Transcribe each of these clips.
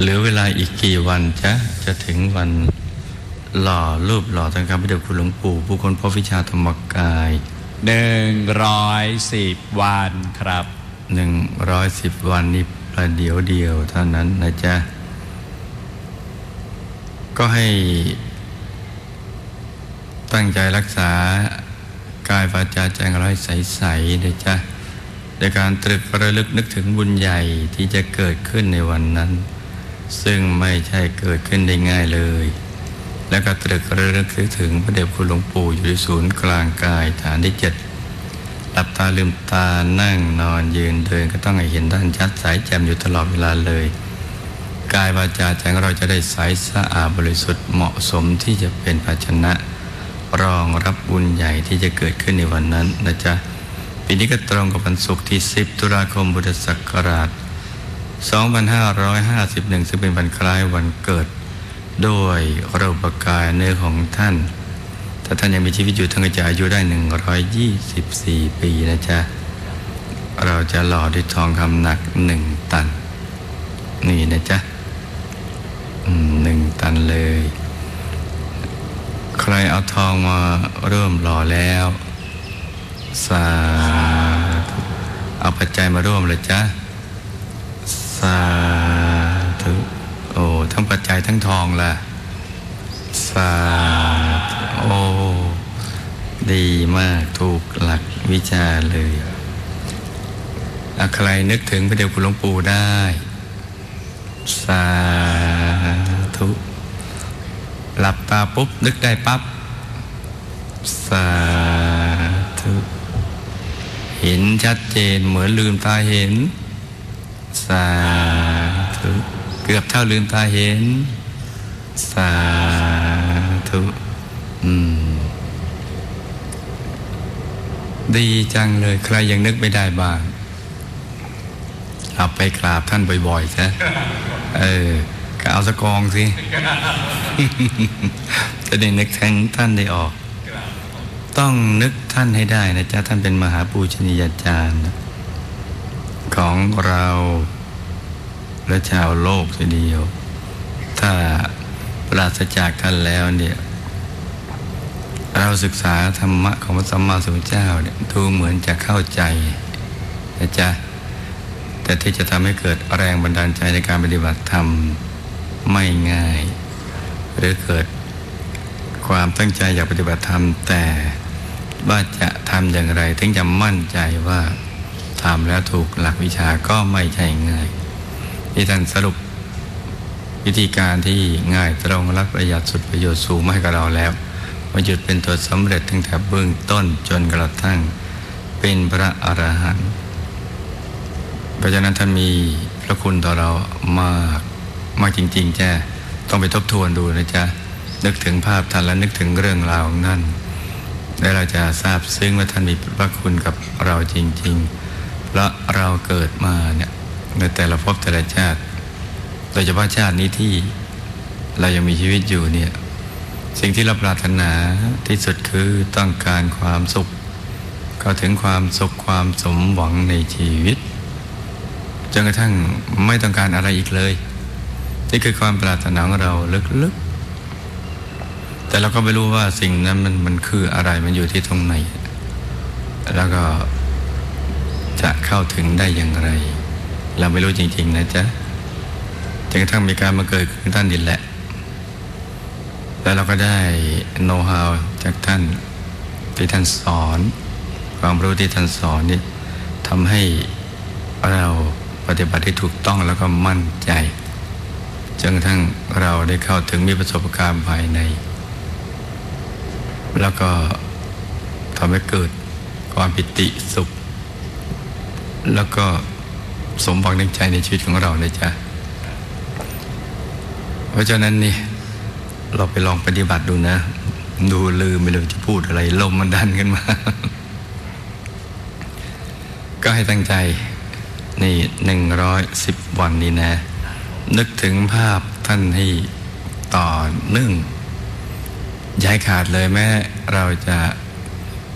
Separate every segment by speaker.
Speaker 1: เหลือเวลาอีกกี่วันจ๊ะจะถึงวันหล่อรูปหล่อทางการพระเดชคุณหลวงปู่ผู้คนพบวิชาธรรมกาย
Speaker 2: หนึ่งร้อยสิบวันครับ
Speaker 1: หนึ่งร้อยสิบวันนี้ประเดี๋ยวเดียวเท่านั้นนะจ๊ะ ก็ให้ตั้งใจรักษากายวาจาใจของเราให้ใสๆนะจ๊ะในการตรึกระลึกนึกถึงบุญใหญ่ที่จะเกิดขึ้นในวันนั้น ซึ่งไม่ใช่เกิดขึ้นได้ง่ายเลย แล้วก็ตรึกระลึกนึกถึงพระเดชคุณหลวงปู่อยู่ที่ศูนย์กลางกายฐานที่เจ็ดหลับตาลืมตานั่งนอนยืนเดินก็ต้องให้เห็นด้านชัดใสแจ่มอยู่ตลอดเวลาเลย กายวาจาใจของเราจะได้ใสสะอาดบริสุทธิ์เหมาะสมที่จะเป็นภาชนะ รองรับบุญใหญ่ที่จะเกิดขึ้นในวันนั้นนะจ๊ะปีนี้ก็ตรงกับวันศุกร์ที่ 10 ตุลาคมพุทธศักราช 2551 ซึ่งเป็นวันคล้ายวันเกิด ด้วยรูปกายเนื้อของท่าน ถ้าท่านยังมีชีวิตอยู่ท่านก็จะอายุได้ 124 ปีนะจ๊ะ เราจะหล่อด้วยทองคำหนักหนึ่งตัน นี่นะจ๊ะหนึ่งตันเลย ใครเอาทองมาเริ่มหล่อแล้ว สาเอาปัจจัยมาร่วมเลยจ๊ะ สาธุโอ้ทั้งปัจจัยทั้งทองล่ะ สาธุโอ้ดีมากถูกหลักวิชาเลยอใครนึกถึงพระเดชคุณหลวงปู่ได้ สาธุ หลับตาปุ๊บ นึกได้ปั๊บ สาธุ เห็นชัดเจนเหมือนลืมตาเห็น สาธุเกือบเท่าลืมตาเห็น สาธุอืมดีจังเลยใครยังนึกไม่ได้บ้างเอาไปกราบท่านบ่อยๆซะเออก็เอาสกองสิ จะได้นึกแทงท่านได้ออก ต้องนึกท่านให้ได้นะจ๊ะ ท่านเป็นมหาปูชนียาจารย์ ของเรา และชาวโลกทีเดียว ถ้าปราศจากท่านแล้วเนี่ย เราศึกษาธรรมะของพระสัมมาสัมพุทธเจ้าเนี่ยดูเหมือนจะเข้าใจนะจ๊ะแต่ที่จะทำให้เกิดแรงบันดาลใจในการปฏิบัติธรรมไม่ง่าย หรือเกิดความตั้งใจอยากปฏิบัติธรรมแต่ว่าจะทำอย่างไร ถึงจะมั่นใจว่า ทำแล้วถูกหลักวิชาก็ไม่ใช่ง่ายที่ท่านสรุปวิธีการที่ง่ายตรงรักประหยัดสุดประโยชน์สูงมาให้กับเราแล้วมาหยุดเป็นตัวสำเร็จตั้งแต่เบื้องต้นจนกระทั่งเป็นพระอรหันต์เพราะฉะนั้นท่านมีพระคุณต่อเรามากมากจริงๆจ้ะต้องไปทบทวนดูนะจ๊ะนึกถึงภาพท่านและนึกถึงเรื่องราวของท่านแล้วเราจะทราบซึ้งว่าท่านมีพระคุณกับเราจริง ๆ เพราะเราเกิดมาเนี่ยในแต่ละภพแต่ละชาติ โดยเฉพาะชาตินี้ที่เรายังมีชีวิตอยู่เนี่ยสิ่งที่เราปรารถนาที่สุดคือต้องการความสุข เข้าถึงความสุขความสมหวังในชีวิตจนกระทั่งไม่ต้องการอะไรอีกเลย นี่คือความปรารถนาของเราลึกๆ แต่เราก็ไม่รู้ว่าสิ่งนั้นมันมันคืออะไรมันอยู่ที่ตรงไหน แล้วก็ จะเข้าถึงได้อย่างไร เราไม่รู้จริง ๆ นะจ๊ะจนกระทั่งมีการมาเกิดขึ้นท่านดินแหละ แล้วเราก็ได้โน้ตฮาวจากท่านที่ท่านสอน ความรู้ที่ท่านสอนนี่ทำให้เราปฏิบัติที่ถูกต้องแล้วก็มั่นใจจนกระทั่งเราได้เข้าถึงมีประสบการณ์ภายใน แล้วก็ทำให้เกิดความปิติสุข แล้วก็สมหวังในใจในชีวิตของเราเลยจ้ะเพราะฉะนั้นนี่เราไปลองปฏิบัติดูนะ ดูลืมไปเลยจะพูดอะไร ลมมันดันขึ้นมา ก็ให้ตั้งใจนี่หนึ่งร้อยสิบวันนี้นะ นึกถึงภาพท่านให้ต่อเนื่องย้ายขาดเลยแม้เราจะ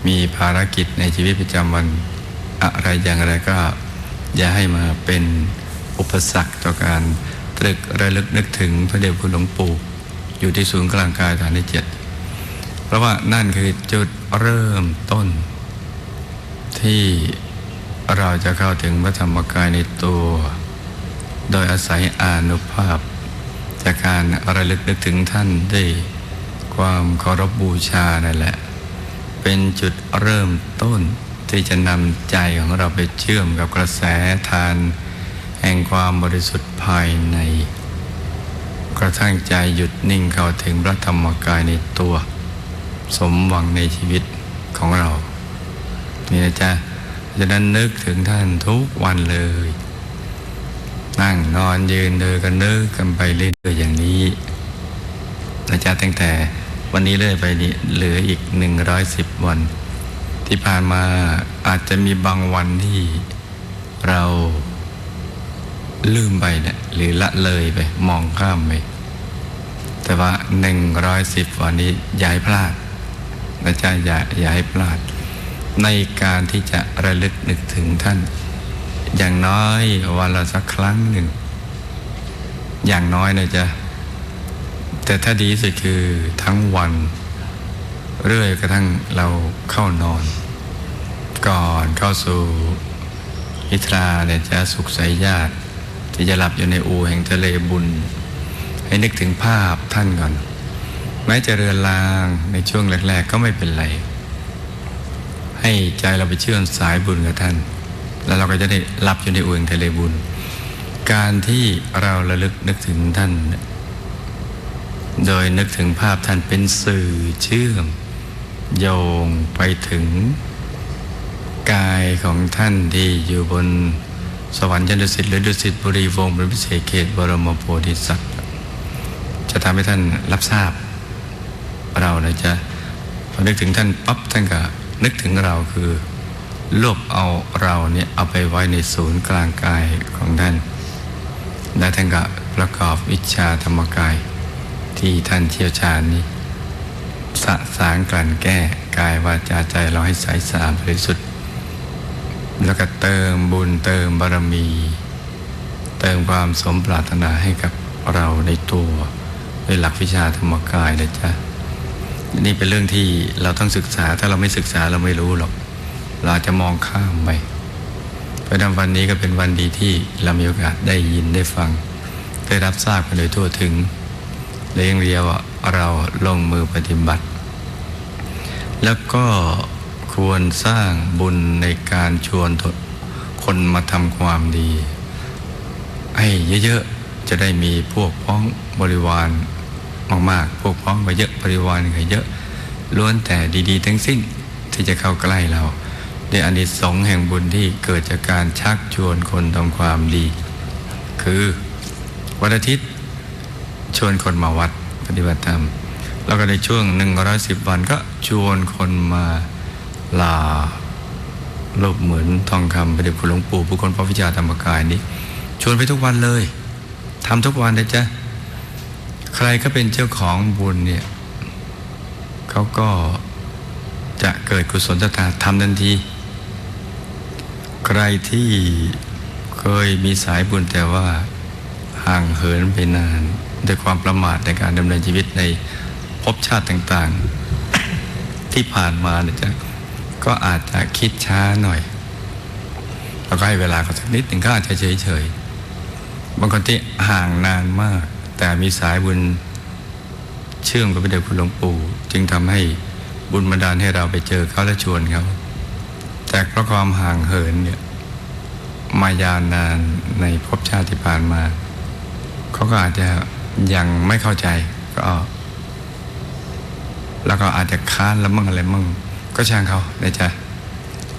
Speaker 1: มีภารกิจในชีวิตประจำวัน อะไรอย่างไรก็ อย่าให้มาเป็นอุปสรรคต่อการตรึกระลึกนึกถึงพระเดชคุณหลวงปู่อยู่ที่ศูนย์กลางกายฐานที่เจ็ดเพราะว่านั่นคือจุดเริ่มต้น ที่เราจะเข้าถึงพระธรรมกายในตัว โดยอาศัยอานุภาพ จากการระลึกนึกถึงท่านด้วยความเคารพบูชานั่นแหละ เป็นจุดเริ่มต้น ที่จะนำใจของเราไปเชื่อมกับกระแสทานแห่งความบริสุทธิ์ภายใน กระทั่งใจหยุดนิ่งเข้าถึงพระธรรมกายในตัว สมหวังในชีวิตของเรา นี่นะจ๊ะจะนั้นนึกถึงท่านทุกวันเลย นั่งนอนยืนเดินกันนึกกันไปเรื่อยๆอย่างนี้นะจ๊ะตั้งแต่วันนี้เรื่อยไปนี่เหลืออีกหนึ่งร้อยสิบวัน ที่ผ่านมาอาจจะมีบางวันที่เราลืมไปเนี่ยหรือละเลยไป มองข้ามไป แต่ว่าหนึ่งร้อยสิบวันนี้อย่าให้พลาดนะจ๊ะอย่าอย่าให้พลาด ในการที่จะระลึกนึกถึงท่าน อย่างน้อยวันละสักครั้งหนึ่ง อย่างน้อยนะจ๊ะแต่ถ้าดีสุดคือทั้งวัน เรื่อยกระทั่งเราเข้านอน ก่อนเข้าสู่นิทราเนี่ยจะสุขใสญาติที่จะหลับอยู่ในอูแห่งทะเลบุญ ให้นึกถึงภาพท่านก่อน แม้จะเรือนลางในช่วงแรก ๆ ก็ไม่เป็นไร ให้ใจเราไปเชื่อมสายบุญกับท่าน แล้วเราก็จะได้หลับอยู่ในอูแห่งทะเลบุญ การที่เราระลึกนึกถึงท่าน โดยนึกถึงภาพท่านเป็นสื่อเชื่อม โยงไปถึง กายของท่านที่อยู่บนสวรรค์ยันดุสิตหรือดุสิตบุรีวงศ์เป็นพิเศษเขตบรมโพธิสัตว์ จะทำให้ท่านรับทราบ เรานะจะพอนึกถึงท่านปั๊บท่านก็นึกถึงเราคือรวบเอาเราเนี่ยเอาไปไว้ในศูนย์กลางกายของท่าน และท่านก็ประกอบวิชาธรรมกายที่ท่านเชี่ยวชาญนี้ สะสางกลั่นแก้กายวาจาใจเราให้ใสสะอาดบริสุทธิ์แล้วก็เติมบุญเติมบารมี เติมความสมปรารถนาให้กับเราในตัวด้วยหลักวิชาธรรมกายนะจ๊ะนี่เป็นเรื่องที่เราต้องศึกษาถ้าเราไม่ศึกษาเราไม่รู้หรอก เราจะมองข้ามไปเพราะฉะนั้นวันนี้ก็เป็นวันดีที่เรามีโอกาสได้ยินได้ฟัง ได้รับทราบกันโดยทั่วถึงและยังเรียกว่าเราลงมือปฏิบัติ แล้วก็ควรสร้างบุญในการชวนคนมาทำความดี ให้เยอะๆ จะได้มีพวกพ้องบริวารมากๆ พวกพ้องไปเยอะบริวารก็เยอะ ล้วนแต่ดีๆ ทั้งสิ้นที่จะเข้าใกล้เราในอานิสงส์แห่งบุญที่เกิดจากการชักชวนคนทำความดี คือวันอาทิตย์ชวนคนมาวัดปฏิบัติธรรม แล้วก็ในช่วงหนึ่งร้อยสิบวันก็ชวนคนมาลารูปเหมือนทองคำพระเดชคุณหลวงปู่ผู้คนพระวิชาธรรมกายนี้ ชวนไปทุกวันเลยทำทุกวันนะจ๊ะใครก็เป็นเจ้าของบุญเนี่ยเขาก็จะเกิดกุศลศรัทธาทำทันที ใครที่เคยมีสายบุญแต่ว่าห่างเหินไปนานด้วยความประมาทในการดำเนินชีวิตใน ภพชาติต่างๆ ที่ผ่านมาเนี่ยจะก็อาจจะคิดช้าหน่อยแล้วก็ให้เวลาเขาสักนิดหนึ่งก็อาจจะเฉยๆบางคนที่ห่างนานมาก แต่มีสายบุญเชื่อมกับพระเดชคุณหลวงปู่จึงทำให้บุญบันดาลให้เราไปเจอเขาและชวนเขาแต่เพราะความห่างเหินเนี่ยมายาวนานในภพชาติที่ผ่านมา เขาก็อาจจะยังไม่เข้าใจก็ แล้วก็อาจจะค้านแล้วมั่งอะไรมั่งก็ช่างเขานะจ๊ะ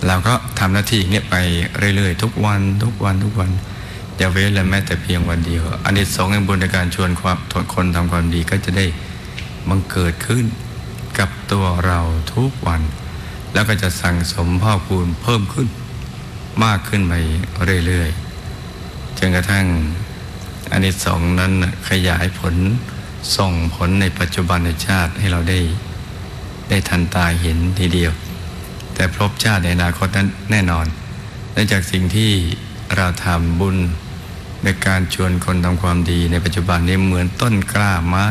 Speaker 1: เราก็ทำหน้าที่เงี้ยไปเรื่อยๆ ทุกวันทุกวันทุกวันอย่าเว้นเลยแม้แต่เพียงวันเดียวอันนี้สองในบุญในการชวนความคนทำความดีก็จะได้บังเกิดขึ้นกับตัวเราทุกวัน แล้วก็จะสั่งสมพ่อคูณเพิ่มขึ้น มากขึ้นไปเรื่อยๆจนกระทั่งอันนี้สองนั้นขยายผลส่งผลในปัจจุบันในชาติให้เราได้ ได้ทันตาเห็นทีเดียว แต่พบชาติในอนาคตนั้นแน่นอนเนื่องจากสิ่งที่เราทำบุญในการชวนคนทำความดีในปัจจุบันนี้เหมือนต้นกล้าไม้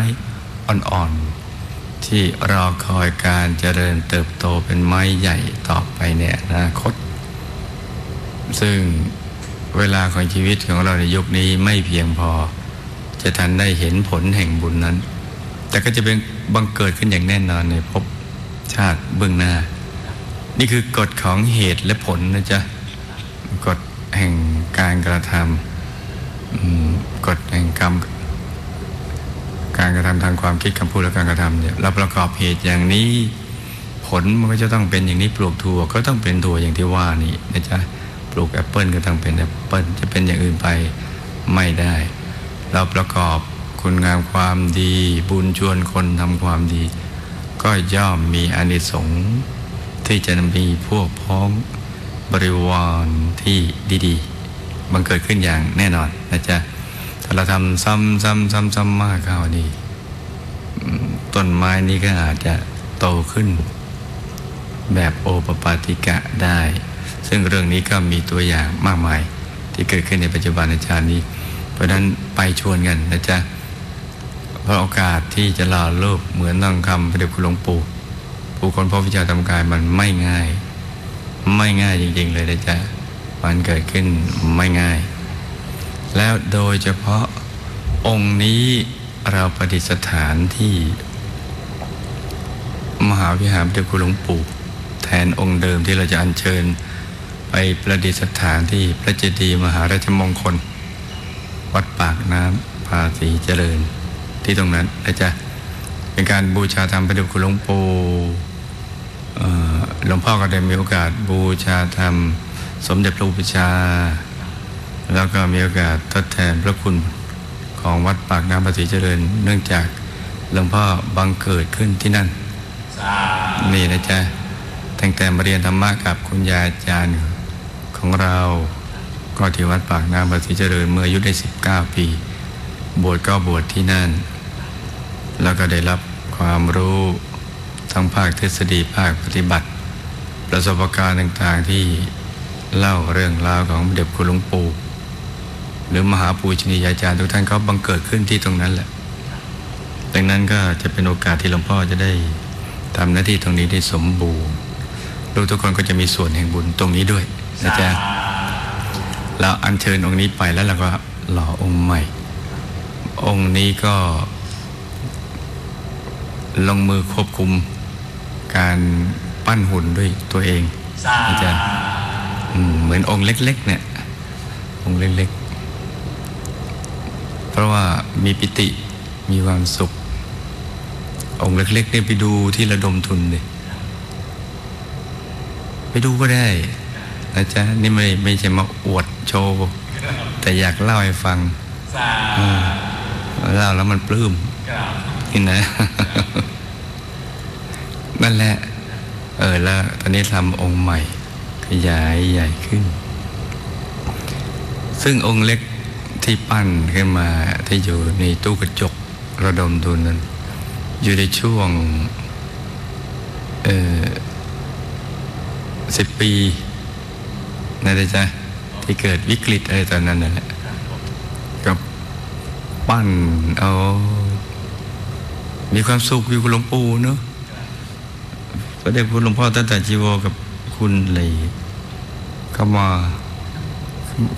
Speaker 1: อ่อนๆ ที่รอคอยการเจริญเติบโตเป็นไม้ใหญ่ต่อไปในอนาคต ซึ่งเวลาของชีวิตของเราในยุคนี้ไม่เพียงพอ จะทันได้เห็นผลแห่งบุญนั้น แต่ก็จะเป็นบังเกิดขึ้นอย่างแน่นอนในภพ ชาติเบื้องหน้า นี่คือกฎของเหตุและผลนะจ๊ะกฎแห่งการกระทำกฎแห่งกรรม การกระทำทางความคิดคำพูดและการกระทำเนี่ยเราประกอบเหตุอย่างนี้ ผลมันก็จะต้องเป็นอย่างนี้ปลูกถั่วก็ต้องเป็นถั่วอย่างที่ว่านี่นะจ๊ะปลูกแอปเปิลก็ต้องเป็นแอปเปิลจะเป็นอย่างอื่นไปไม่ได้ เราประกอบคุณงามความดี บุญชวนคนทำความดี ก็ย่อมมีอนิสงส์ที่จะมีพวกพ้องบริวารที่ดีๆบังเกิดขึ้นอย่างแน่นอนนะจ๊ะถ้าเราทำซ้ำซ้ำซ้ำซ้ำมากเข้านี่ต้นไม้นี้ก็อาจจะโตขึ้น แบบโอปปาติกะได้ ซึ่งเรื่องนี้ก็มีตัวอย่างมากมาย ที่เกิดขึ้นในปัจจุบันอาจารย์นี้ เพราะนั้นไปชวนกันนะจ๊ะ พราะโอกาสที่จะลาโลกเหมือนต้งคำพระเดชคุณหลวงปู่ผู้คนพบวิชาทำกายมันไม่ง่าย ไม่ง่ายจริง ๆ เลยนะจ๊ะมันเกิดขึ้นไม่ง่าย แล้วโดยเฉพาะองค์นี้เราประดิษฐานที่ มหาวิหารพระเดชคุณหลวงปู่แทนองค์เดิมที่เราจะอัญเชิญไปประดิษฐานที่พระเจดีย์มหาราชมงคล วัดปากน้ำภาษีเจริญ ที่ตรงนั้นนะจ๊ะเป็นการบูชาธรรมพระเดชคุณหลวงปู่หลวงพ่อก็ได้มีโอกาสบูชาธรรม สมเด็จพระอุปชา แล้วก็มีโอกาสทดแทนพระคุณของวัดปากน้ำภาษีเจริญ เนื่องจากหลวงพ่อบังเกิดขึ้นที่นั่นนี่นะจ๊ะตั้งแต่มาเรียนธรรมะกับคุณยายอาจารย์ของเราก็ที่วัดปากน้ำภาษีเจริญเมื่ออายุได้ 19 ปี บวชก็บวชที่นั่น แล้วก็ได้รับความรู้ทั้งภาคทฤษฎีภาคปฏิบัติ ประสบการณ์ต่างๆที่เล่าเรื่องราวของเด็กคุณหลวงปู่หรือมหาปูชนียาจารย์ทุกท่านเขาบังเกิดขึ้นที่ตรงนั้นแหละ ดังนั้นก็จะเป็นโอกาสที่หลวงพ่อจะได้ทำหน้าที่ตรงนี้ได้สมบูรณ์ลูกทุกคนก็จะมีส่วนแห่งบุญตรงนี้ด้วยนะจ๊ะเราอัญเชิญองค์นี้ไปแล้วเราก็หล่อองค์ใหม่ องค์นี้ก็ ลงมือควบคุมการปั้นหุ่นด้วยตัวเองนะจ๊ะอืมเหมือนองค์เล็ก ๆ เนี่ย องค์เล็ก ๆ เพราะว่ามีปิติมีความสุข องค์เล็ก ๆ เนี่ยไปดูที่ระดมทุนเลยไปดูก็ได้นะจ๊ะนี่ไม่ไม่ใช่มาอวดโชว์ แต่อยากเล่าให้ฟังอืมเล่าแล้วมันปลื้ม นี่นะ นั่นแหละ เออแล้วตอนนี้ทำองค์ใหม่ ขยายใหญ่ขึ้น ซึ่งองค์เล็กที่ปั้นขึ้นมาที่อยู่ในตู้กระจกระดมทุนนั้น อยู่ในช่วงเออสิบปีนั่นเลจ้ะที่เกิดวิกฤตอะไรตอนนั้นนั่นแหละก็ปั้นเอา มีความสุขอยู่กับหลวงปู่เนาะพระเดชคุณหลวงพ่อตั้งแต่จีวรกับคุณเลยเข้ามา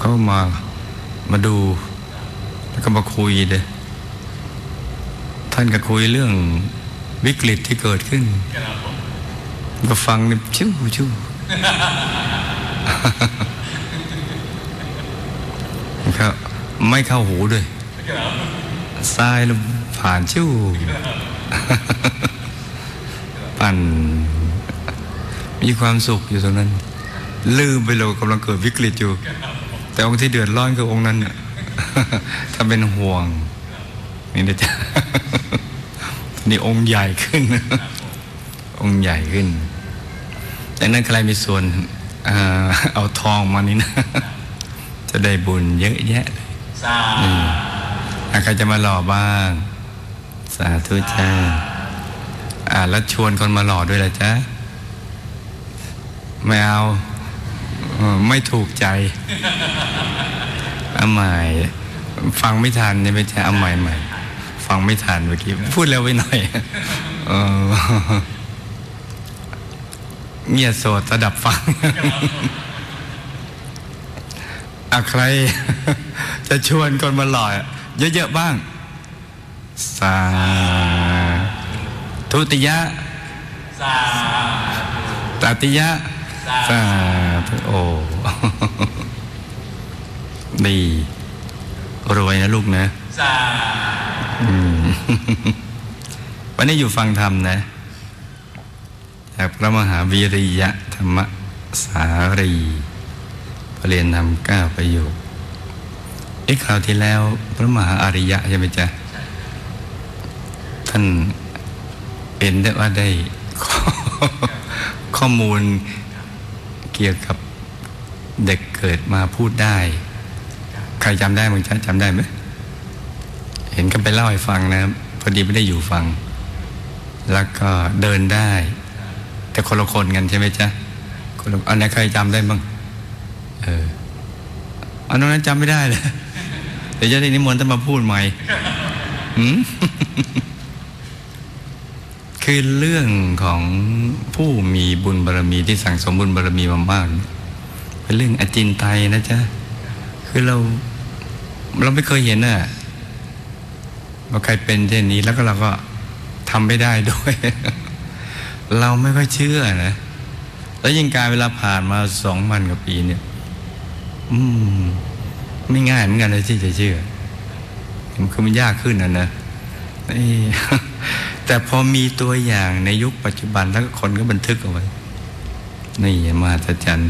Speaker 1: เข้ามามาดู แล้วก็มาคุยเลยท่านก็คุยเรื่องวิกฤตที่เกิดขึ้น ก็ฟังนี่ชิวชิวครับไม่เข้าหูด้วยทรายลงผ่านชิว ปั่น มีความสุขอยู่ตรงนั้น ลืมไปเรากำลังเกิดวิกฤตอยู่ แต่องค์ที่เดือดร้อนคือองค์นั้นน่ะถ้าเป็นห่วง นี่นะจ๊ะนี่องค์ใหญ่ขึ้น องค์ใหญ่ขึ้นดังนั้นใครมีส่วนอ่าเอาทองมานี่นะ จะได้บุญเยอะแยะเลยอืมอะใครจะมาหล่อบ้าง สาธุจ้า อ่าแล้วชวนคนมาหล่อด้วยละจ๊ะ ไม่เอา ไม่ถูกใจเอาใหม่ ฟังไม่ทันเนี่ยไม่ใช่เอาใหม่ใหม่ฟังไม่ทันเมื่อกี้ พูดเร็วไปหน่อยเออเงียบโสดระดับฟังอะใคร จะชวนคนมาหล่อเยอะๆบ้าง สาทุติยะ
Speaker 2: สา
Speaker 1: ตติยะสาธุโอดีรวยนะลูกนะ
Speaker 2: สา
Speaker 1: วันนี้อยู่ฟังธรรมนะจากพระมหาวีริยะธรรมสารีประเรียนธรรมเก้าประโยคไอ้คราวที่แล้ว พระมหาอริยะใช่ไหมจ๊ะ ท่านเห็นได้ว่าได้ข้อข้อมูลเกี่ยวกับเด็กเกิดมาพูดได้ ใครจำได้มั้งจ๊ะจำได้ไหมเห็นกันไปเล่าให้ฟังนะพอดีไม่ได้อยู่ฟัง แล้วก็เดินได้ แต่คนละคนกันใช่ไหมจ๊ะคนละอันไหนใครจำได้บ้างเอออันนั้นจำไม่ได้เลยเดี๋ยวจะได้นิมนต์ท่านมาพูดใหม่หืม คือเรื่องของผู้มีบุญบารมีที่สั่งสมบุญบารมีมามากเนี่ยเป็นเรื่องอจินไตยนะจ๊ะคือเราเราไม่เคยเห็นน่ะว่าใครเป็นเช่นนี้แล้วก็เราก็ทำไม่ได้ด้วย เราไม่ค่อยเชื่อนะแล้วยิ่งการเวลาผ่านมาสองพันกว่าปีเนี่ย อืม ไม่ง่ายเหมือนกันเลยที่จะเชื่อมันคือมันยากขึ้นนะนะนี่ แต่พอมีตัวอย่างในยุคปัจจุบันแล้วคนก็บันทึกเอาไว้ นี่มาตจัน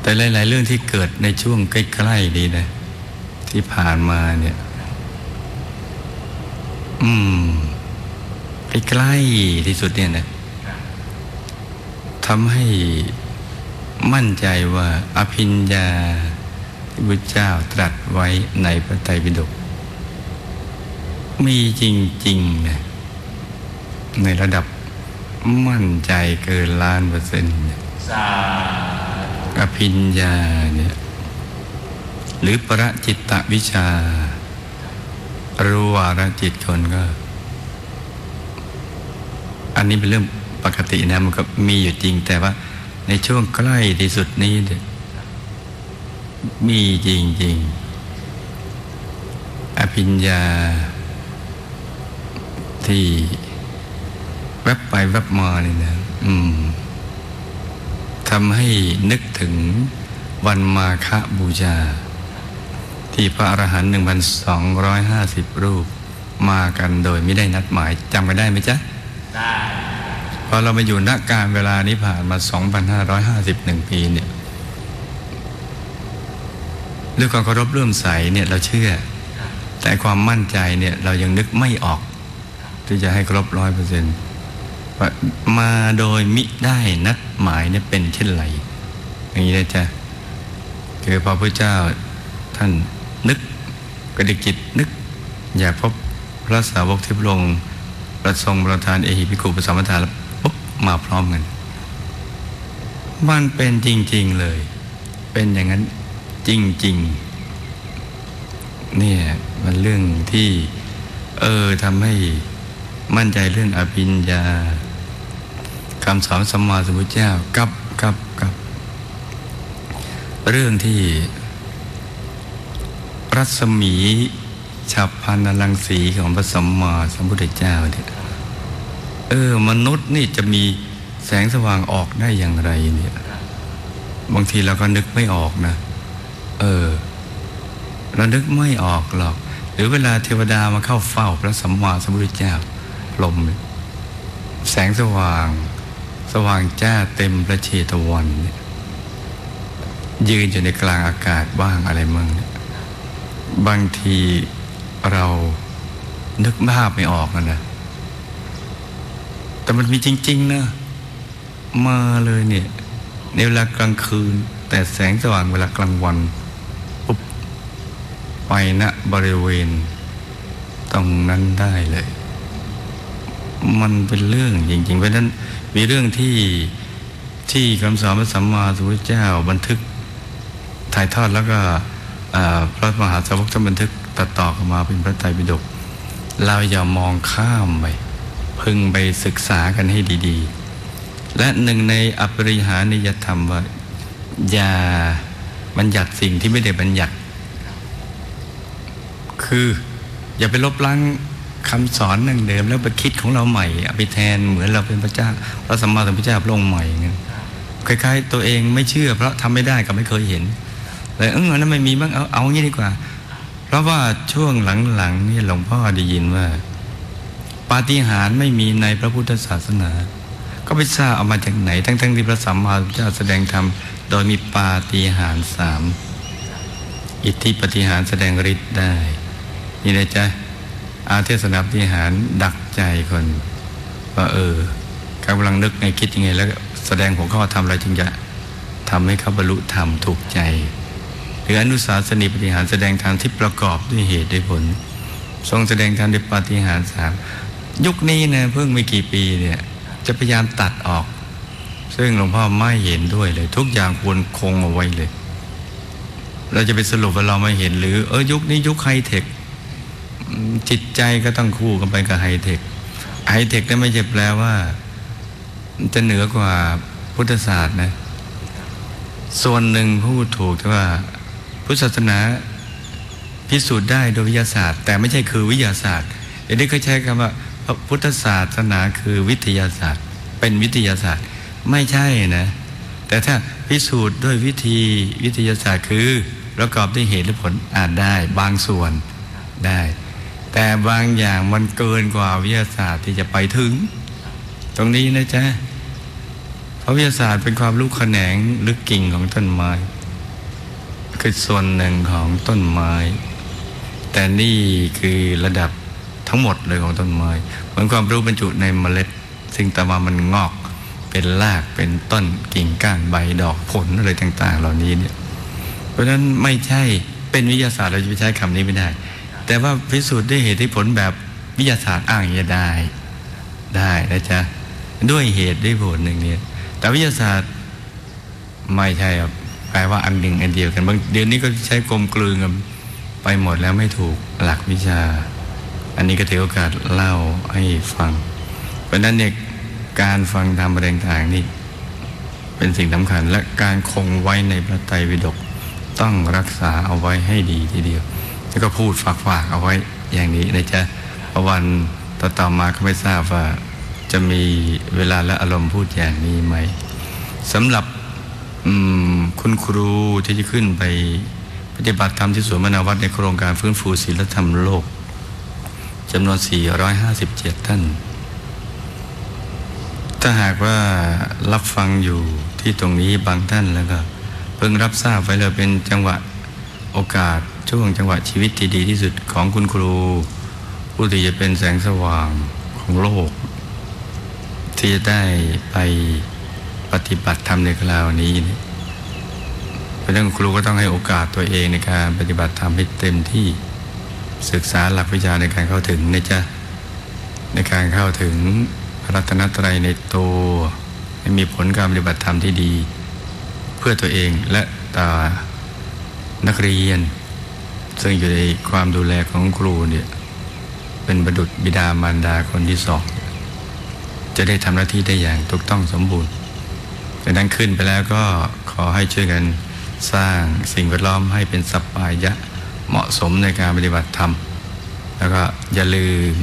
Speaker 1: แต่หลาย ๆ เรื่องที่เกิดในช่วงใกล้ๆดีนะ ที่ผ่านมาเนี่ย อืมใกล้ๆที่สุดเนี่ยนะทำให้มั่นใจว่าอภิญญาที่พระเจ้าตรัสไว้ในพระไตรปิฎก มีจริงๆนะในระดับมั่นใจเกินล้านเปอร์เซ็นต์เนี่ย
Speaker 2: สา
Speaker 1: อภิญญาเนี่ยหรือประจิตตวิชา รู้วาระจิตคนก็ อันนี้เป็นเรื่องปกตินะมันก็มีอยู่จริงแต่ว่า ในช่วงใกล้ที่สุดนี้เนี่ยมีจริงจริง ๆ อภิญญา ที่แวบไปแวบมาเนี่ยนะอืมทำให้นึกถึงวันมาฆบูชาที่พระอรหันต์หนึ่งพันสองร้อยห้าสิบรูป มากันโดยไม่ได้นัดหมายจำกันได้ไหมจ๊ะ
Speaker 2: ได้
Speaker 1: พอเรามาอยู่ณการเวลานี้ผ่านมา 2,551 ปีเนี่ยด้วยความเคารพเรื่อมใสเนี่ยเราเชื่อ แต่ความมั่นใจเนี่ยเรายังนึกไม่ออก ที่จะให้ครบร้อยเปอร์เซ็นต์มาโดยมิได้นัดหมายเนี่ยเป็นเช่นไรอย่างนี้นะจ๊ะคือพระพุทธเจ้าท่านนึกกระดิกจิตนึก อยากพบพระสาวกที่พระองค์ประทรงประทานเอหิภิกุปสัมปทานแล้วปุ๊บมาพร้อมกันมันเป็นจริง ๆเลย เป็นอย่างนั้นจริง ๆ เนี่ยมันเรื่องที่ เออทำให้ มั่นใจเรื่องอภิญญาคำสอนสัมมาสัมพุทธเจ้ากับกับกับเรื่องที่ รัศมีฉับพันอลังสีของพระสัมมาสัมพุทธเจ้าเนี่ยเออ มนุษย์นี่จะมีแสงสว่างออกได้อย่างไรเนี่ยบางทีเราก็นึกไม่ออกนะ เออ เรานึกไม่ออกหรอก หรือเวลาเทวดามาเข้าเฝ้าพระสัมมาสัมพุทธเจ้า ลม แสงสว่าง สว่างจ้าเต็มพระเชตวันยืนอยู่ในกลางอากาศบ้างอะไรมั่งบางทีเรานึกภาพไม่ออกนะนะแต่มันมีจริง ๆ นะ มาเลยเนี่ย ในเวลากลางคืน แต่แสงสว่างเวลากลางวันปุ๊บไปณบริเวณ ตรงนั้นได้เลย มันเป็นเรื่องจริง ๆ เพราะฉะนั้นมีเรื่องที่ที่คำสอนพระสัมมาสัมพุทธเจ้าบันทึกถ่ายทอดแล้วก็พระมหาสาวกท่านบันทึกตัดต่อกันมาเป็นพระไตรปิฎกเราอย่ามองข้ามไปพึงไปศึกษากันให้ดีๆ และหนึ่งในอปริหานิยธรรมว่าอย่าบัญญัติสิ่งที่ไม่ได้บัญญัติ คืออย่าไปลบล้าง คำสอนนั่งเดิมแล้วไปคิดของเราใหม่เอาไปแทนเหมือนเราเป็นพระเจ้าพระสัมมาสัมพุทธเจ้าพระองค์ใหม่เงี้ยคล้ายๆตัวเองไม่เชื่อ เพราะทำไม่ได้กับไม่เคยเห็นเลยเอออันนั้นไม่มีบ้างเอาเอางี้ดีกว่า เพราะว่าช่วงหลังๆนี่หลวงพ่อได้ยินว่า ปาฏิหาริย์ไม่มีในพระพุทธศาสนา ก็ไปทราบเอามาจากไหน ทั้งๆที่พระสัมมาสัมพุทธเจ้าแสดงธรรมโดยมีปาฏิหาริย์สามอิทธิปาฏิหารแสดงฤทธิ์ได้ นี่นะจ๊ะ อาเทศนาปฏิหารดักใจคนว่าเออกำลังนึกไงคิดยังไง แล้วแสดงผมเข้ามาทำอะไรจึงจะทำให้เขาบรรลุธรรมถูกใจ หรืออนุสาสนีปฏิหารแสดงธรรมที่ประกอบด้วยเหตุด้วยผล ทรงแสดงธรรมด้วยปฏิหารสามยุคนี้นะเพิ่งไม่กี่ปีเนี่ยจะพยายามตัดออก ซึ่งหลวงพ่อไม่เห็นด้วยเลย ทุกอย่างควรคงเอาไว้เลย เราจะไปสรุปว่าเราไม่เห็นหรือเออยุคนี้ยุคไฮเทค จิตใจก็ต้องคู่กันไปกับไฮเทค ไฮเทคนั่นไม่ใช่แปลว่า จะเหนือกว่าพุทธศาสตร์นะ ส่วนหนึ่งพูดถูกแต่ว่า พุทธศาสนาพิสูจน์ได้โดยวิทยาศาสตร์ แต่ไม่ใช่คือวิทยาศาสตร์เดี๋ยวนี้เขาใช้คำว่าพุทธศาสนาคือวิทยาศาสตร์ เป็นวิทยาศาสตร์ ไม่ใช่นะ แต่ถ้าพิสูจน์ด้วยวิธีวิทยาศาสตร์คือประกอบด้วยเหตุและผลอาจได้บางส่วนได้ แต่บางอย่างมันเกินกว่าวิทยาศาสตร์ที่จะไปถึง ตรงนี้นะจ๊ะเพราะวิทยาศาสตร์เป็นความรู้แขนงหรือกิ่งของต้นไม้ คือส่วนหนึ่งของต้นไม้ แต่นี่คือระดับทั้งหมดเลยของต้นไม้เหมือนความรู้บรรจุในเมล็ด ซึ่งต่อมามันงอกเป็นรากเป็นต้นกิ่งก้านใบดอกผลอะไรต่าง ๆ เหล่านี้เนี่ยเพราะฉะนั้นไม่ใช่เป็นวิทยาศาสตร์เราจะไปใช้คำนี้ไม่ได้ แต่ว่าพิสูจน์ด้วยเหตุที่ผลแบบวิทยาศาสตร์อ้างอย่างนี้ได้ ได้นะจ๊ะด้วยเหตุด้วยผลหนึ่งเนี่ยแต่วิทยาศาสตร์ไม่ใช่ครับแปลว่าอันหนึ่งอันเดียวกันบางเดี๋ยวนี้ก็ใช้กลมกลืนกันไปหมดแล้วไม่ถูกหลักวิชา อันนี้ก็ถือโอกาสเล่าให้ฟัง เพราะนั้นเนี่ยการฟังธรรมอะไรต่างๆนี่เป็นสิ่งสำคัญและการคงไว้ในพระไตรปิฎกต้องรักษาเอาไว้ให้ดีทีเดียว แล้วก็พูดฝากๆเอาไว้อย่างนี้นะจ๊ะเพราวันต่อๆมาก็ไม่ทราบว่าจะมีเวลาและอารมณ์พูดอย่างนี้ไหมสำหรับคุณครูที่จะขึ้นไปปฏิบัติธรรมที่สวนมนาวัดในโครงการฟื้นฟูศีลธรรมโลกจำนวน 457 ท่าน ถ้าหากว่ารับฟังอยู่ที่ตรงนี้บางท่านแล้วก็ เพิ่งรับทราบไว้เลยเป็นจังหวะโอกาส ช่วงจังหวะชีวิตที่ดีที่สุดของคุณครู ผู้ที่จะเป็นแสงสว่างของโลก ที่จะได้ไปปฏิบัติธรรมในคราวนี้เนี่ยเพราะฉะนั้นครูก็ต้องให้โอกาสตัวเองในการปฏิบัติธรรมให้เต็มที่ศึกษาหลักวิชาในการเข้าถึงนะจ๊ะในการเข้าถึงพระรัตนตรัยในตัวให้มีผลการปฏิบัติธรรมที่ดี เพื่อตัวเองและต่อนักเรียน ซึ่งอยู่ในความดูแลของครูเนี่ยเป็นบดุษบิดามารดาคนที่สองจะได้ทำหน้าที่ได้อย่างถูกต้องสมบูรณ์ดังนั้นขึ้นไปแล้วก็ขอให้ช่วยกันสร้างสิ่งแวดล้อมให้เป็นสัปปายะเหมาะสมในการปฏิบัติธรรม แล้วก็อย่าลืม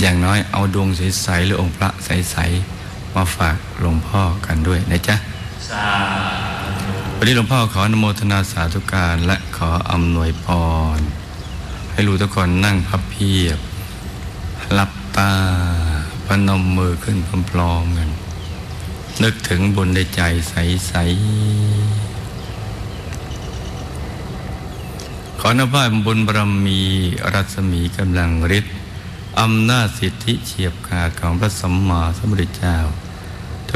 Speaker 1: อย่างน้อยเอาดวงใสๆหรือองค์พระใสๆมาฝากหลวงพ่อกันด้วยนะจ๊ะ วันนี้หลวงพ่อขออนโมทนาสาธุการ และขออำนวยพร ให้รู้ทุกคนนั่งพับเพียบหลับตาพนมมือขึ้นพร้อมๆกัน นึกถึงบุญในใจใส ๆ ขอนภาพบุญบารมีรัศมีกำลังฤทธิ์อำนาจสิทธิเฉียบขาดของพระสัมมาสัมพุทธเจ้า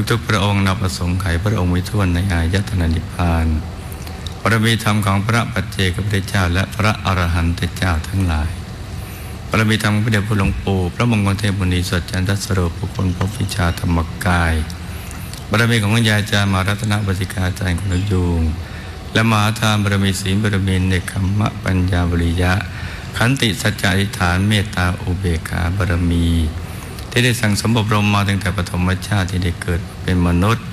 Speaker 1: ทุกๆพระองค์นับประสงค์ไขพระองค์ไว้ทั่วในอายตนะนิพพานบารมีธรรมของพระปัจเจกพุทเจ้า และพระอรหันตเจ้าทั้งหลายบารมีธรรมพระเดชพระหลวงปู่พระมงคลเทพมุนีสดจันทสโรปุคลพระวิชาธรรมกายบารมีของคุณยายจามารัตนบสิกาจารย์ของนยูงและมหาทานบารมีศีลบารมีเนกขมมะปัญญาบริยะ ขันติสัจจะอิฐานเมตตาอุเบกขาบารมี ที่ได้สั่งสมบรมมาตั้งแต่ปฐมชาติที่ได้เกิดเป็นมนุษย์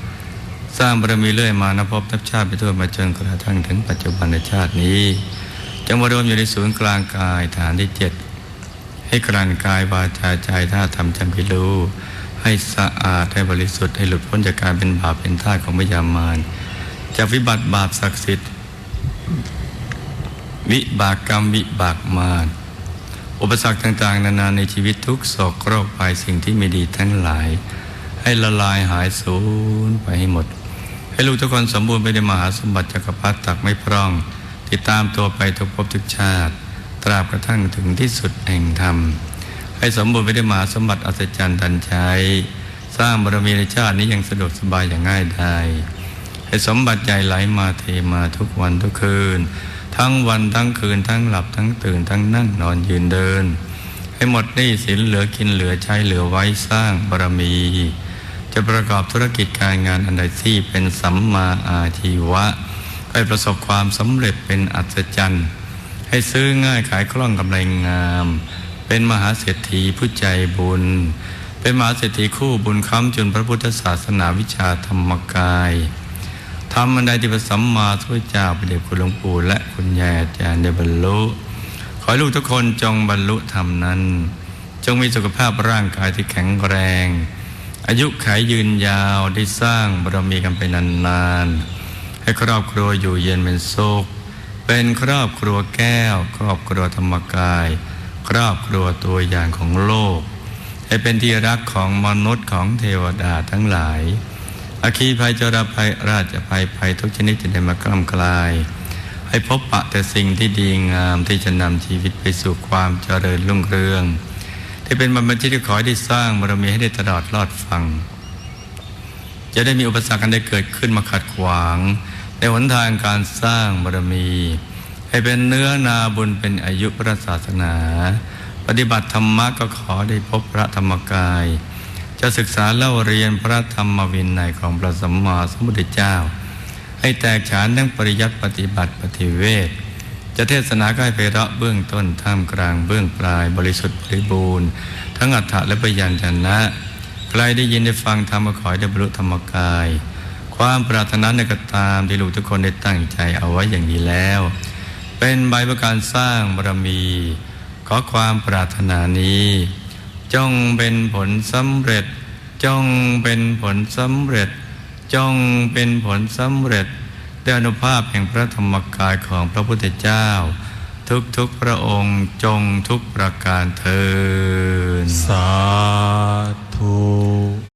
Speaker 1: สร้างบารมีเรื่อยมานับพบนับชาติไปทั่วมาจนกระทั่งถึงปัจจุบันชาตินี้จงมารวมอยู่ในศูนย์กลางกายฐานที่เจ็ดให้กลั่นกายวาจาใจท่าทำจำพิรู้ให้สะอาดให้บริสุทธิ์ให้หลุดพ้นจากการเป็นบาปเป็นท่าของพยามารจากวิบัติบาปศักดิ์สิทธิ์ วิบากกรรมวิบากมาร อุปสรรคต่างๆ นานาในชีวิตทุกโศกโรคภัยสิ่งที่ไม่ดีทั้งหลาย ให้ละลายหายสูญไปให้หมด ให้ลูกทุกคนสมบูรณ์ไปในมหาสมบัติจักรพรรดิตักไม่พร่อง ติดตามตัวไปทุกภพทุกชาติ ตราบกระทั่งถึงที่สุดแห่งธรรม ให้สมบูรณ์ไปด้วยมหาสมบัติอัศจรรย์ทันใจสร้างบารมีในชาตินี้ย่างสะดวกสบายอย่างง่ายดายให้สมบัติใหญ่ไหลมาเทมาทุกวันทุกคืน ทั้งวันทั้งคืนทั้งหลับทั้งตื่นทั้งนั่งนอนยืนเดิน ให้หมดหนี้สินเหลือกินเหลือใช้เหลือไว้สร้างบารมี จะประกอบธุรกิจการงานอันใดที่เป็นสัมมาอาชีวะให้ประสบความสำเร็จเป็นอัศจรรย์ ให้ซื้อง่ายขายคล่องกำไรงาม เป็นมหาเศรษฐีผู้ใจบุญ เป็นมหาเศรษฐีคู่บุญค้ำจุนพระพุทธศาสนาวิชาธรรมกาย ทำอันใดที่พระสัมมาสัมพุทธเจ้าพระเดชคุณหลวงปู่และคุณยายอาจารย์ได้บรรลุ ขอให้ลูกทุกคนจงบรรลุธรรมนั้น จงมีสุขภาพร่างกายที่แข็งแรง อายุขายยืนยาวได้สร้างบารมีกันไปนานๆ ให้ครอบครัวอยู่เย็นเป็นสุขเป็นครอบครัวแก้ว ครอบครัวธรรมกาย ครอบครัวตัวอย่างของโลก ให้เป็นที่รักของมนุษย์ของเทวดาทั้งหลาย อาคีภัยจราภัยราชภัยภัยทุกชนิดจะได้มากล้ำกลาย ให้พบปะแต่สิ่งที่ดีงามที่จะนำชีวิตไปสู่ความเจริญรุ่งเรือง ที่เป็นบรรพชิตที่ขอให้ได้สร้างบารมีให้ได้ตลอดรอดฟัง จะได้มีอุปสรรคกันได้เกิดขึ้นมาขัดขวาง ในหนทางการสร้างบารมี ให้เป็นเนื้อนาบุญเป็นอายุพระศาสนา ปฏิบัติธรรมะก็ขอได้พบพระธรรมกาย จะศึกษาเล่าเรียนพระธรรมวินัยของพระสัมมาสัมพุทธเจ้า ให้แตกฉานทั้งปริยัติปฏิบัติปฏิเวทจะเทศนาก็ให้ไปเราะเบื้องต้นท่ามกลางเบื้องปลายบริสุทธิ์บริบูรณ์ ทั้งอัฏฐะและปยัญชนะ ใครได้ยินได้ฟังธรรมขอให้ได้บรรลุธรรมกาย ความปรารถนาในกตามที่ลูกทุกคนได้ตั้งใจเอาไว้อย่างนี้แล้ว เป็นใบประการสร้างบารมี ขอความปรารถนานี้ จงเป็นผลสำเร็จจงเป็นผลสำเร็จจงเป็นผลสำเร็จด้วยอนุภาพแห่งพระธรรมกายของพระพุทธเจ้า ทุกทุกพระองค์จงทุกประการเทิน
Speaker 2: สาธุ